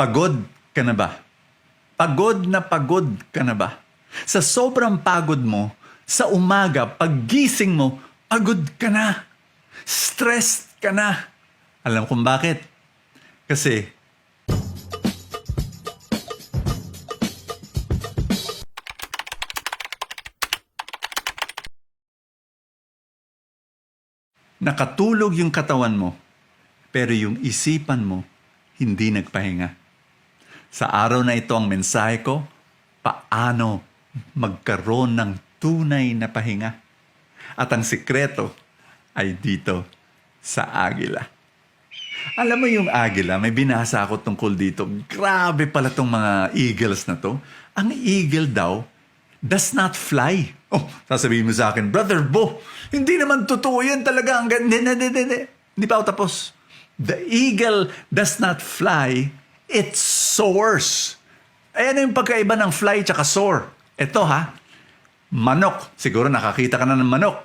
Pagod ka na ba? Pagod na pagod ka na ba? Sa sobrang pagod mo, sa umaga, paggising mo, pagod ka na. Stressed ka na. Alam kung bakit? Kasi nakatulog yung katawan mo, pero yung isipan mo hindi nagpahinga. Sa araw na ito ang mensahe ko, paano magkaroon ng tunay na pahinga. At ang sikreto ay dito sa agila. Alam mo yung agila, may binasa ako tungkol dito. Grabe pala tong mga eagles na to. Ang eagle daw does not fly. Oh, sasabihin mo sa akin, Brother Bo, hindi naman totoo yan talaga. Ang gan- Hindi, hindi, hindi, hindi. Pa ako tapos. The eagle does not fly, it soars. Ayan yung pagkaiba ng fly tsaka soar. Ito ha, manok. Siguro nakakita ka na ng manok.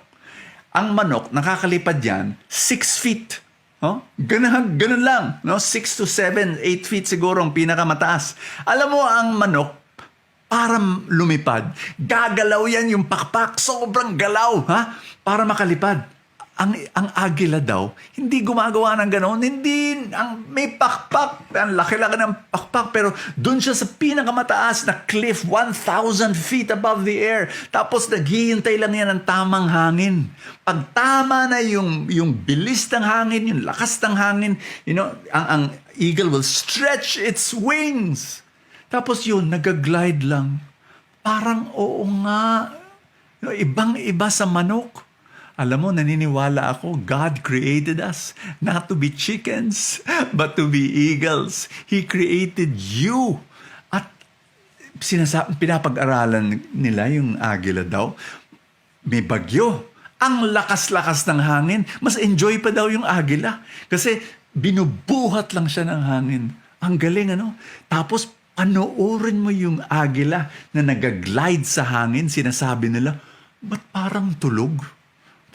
Ang manok, nakakalipad yan, 6 feet. Oh? Ganun, ganun lang. No? 6 to 7, 8 feet siguro ang pinakamataas. Alam mo, ang manok, para lumipad, gagalaw yan yung pakpak. Sobrang galaw, ha? Para makalipad. Ang, ang agila daw, hindi gumagawa ng ganoon. Hindi, ang, may pakpak. Ang laki-laki ng pakpak. Pero doon siya sa pinakamataas na cliff, 1,000 feet above the air. Tapos naghihintay lang yan ng tamang hangin. Pag tama na yung, yung bilis ng hangin, yung lakas ng hangin, you know, ang, ang eagle will stretch its wings. Tapos yun, nagaglide lang. Parang oo nga. Ibang-iba sa manok. Alam mo, naniniwala ako, God created us not to be chickens, but to be eagles. He created you. At sinasa- pinapag-aralan nila yung agila daw, may bagyo. Ang lakas-lakas ng hangin. Mas enjoy pa daw yung agila. Kasi binubuhat lang siya ng hangin. Ang galing, ano? Tapos, panoorin mo yung agila na nagaglide sa hangin. Sinasabi nila, ba't parang tulog?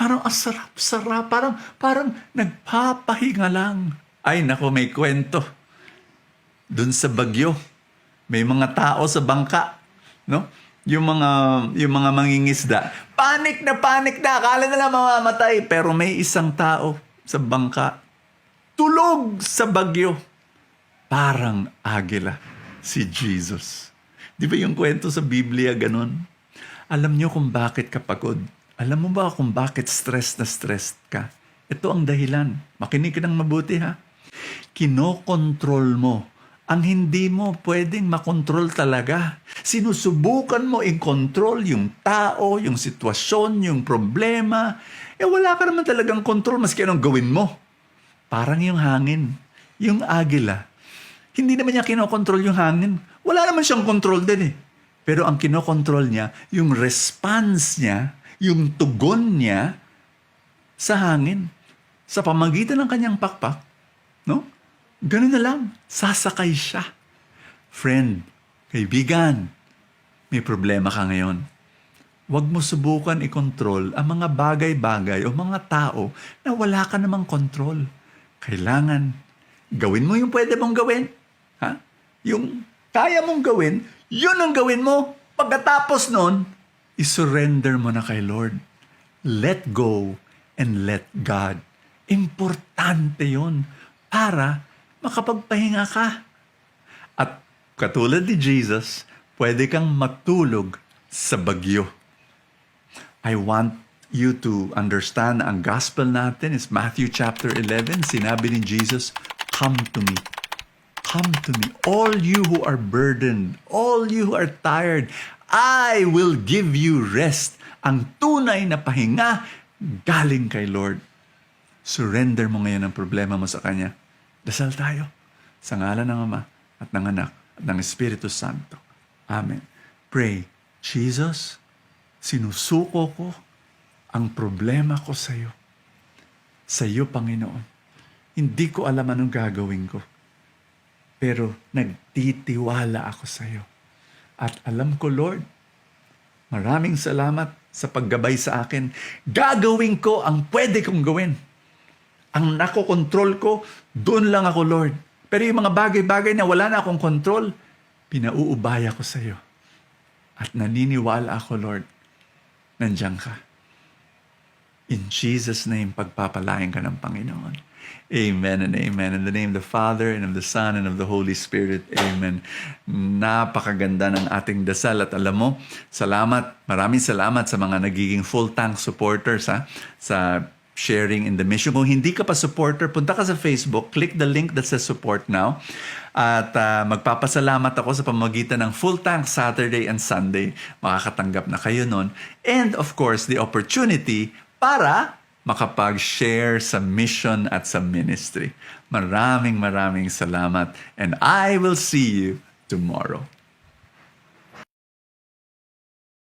Parang asarap-sarap. Parang, parang nagpapahinga lang. Ay, nako, may kwento. Doon sa bagyo, may mga tao sa bangka, no? Yung mga yung mga mangingisda, panik na panik na, akala nila mamamatay, pero may isang tao sa bangka tulog sa bagyo. Parang agila si Jesus. Di ba yung kwento sa Biblia ganun? Alam niyo kung bakit ka pagod? Alam mo ba kung bakit stress na stressed ka? Ito ang dahilan. Makinig ka ng mabuti ha. Kinokontrol mo ang hindi mo pwedeng makontrol talaga. Sinusubukan mo i-control yung tao, yung sitwasyon, yung problema. Eh wala ka naman talagang control maski anong gawin mo. Parang yung hangin, yung agila. Hindi naman niya kinokontrol yung hangin. Wala naman siyang control din eh. Pero ang kinokontrol niya, yung response niya, yung tugon niya sa hangin. Sa pamagitan ng kanyang pakpak, no? Ganun na lang. Sasakay siya. Friend, kaibigan, may problema ka ngayon. Huwag mo subukan i-control ang mga bagay-bagay o mga tao na wala ka namang control. Kailangan, gawin mo yung pwede mong gawin. Ha? Yung kaya mong gawin, yun ang gawin mo. Pagkatapos nun, isurrender mo na kay Lord. Let go and let God. Importante yon para makapagpahinga ka. At katulad ni Jesus, pwede kang matulog sa bagyo. I want you to understand ang gospel natin is Matthew chapter 11. Sinabi ni Jesus, Come to me. Come to me, all you who are burdened, all you who are tired, I will give you rest. Ang tunay na pahinga galing kay Lord. Surrender mo ngayon ang problema mo sa Kanya. Dasal tayo sa ngalan ng Ama at ng Anak at ng Espiritu Santo. Amen. Pray, Jesus, sinusuko ko ang problema ko sa iyo. Sa iyo, Panginoon. Hindi ko alam anong gagawin ko. Pero nagtitiwala ako sa iyo. At alam ko, Lord, maraming salamat sa paggabay sa akin. Gagawin ko ang pwede kong gawin. Ang nakokontrol ko, doon lang ako, Lord. Pero yung mga bagay-bagay na wala na akong control, pinauubaya ko sa iyo. At naniniwala ako, Lord, nandiyan ka. In Jesus' name, pagpapalain ka ng Panginoon. Amen and amen. In the name of the Father, and of the Son, and of the Holy Spirit. Amen. Napakaganda ng ating dasal. At alam mo, salamat, maraming salamat sa mga nagiging full tank supporters ha, sa sharing in the mission. Kung hindi ka pa supporter, punta ka sa Facebook, click the link that says support now. At ah, magpapasalamat ako sa pamagitan ng Full Tank Saturday and Sunday. Makakatanggap na kayo nun. And of course, the opportunity para makapag-share sa mission at sa ministry. Maraming maraming salamat and I will see you tomorrow.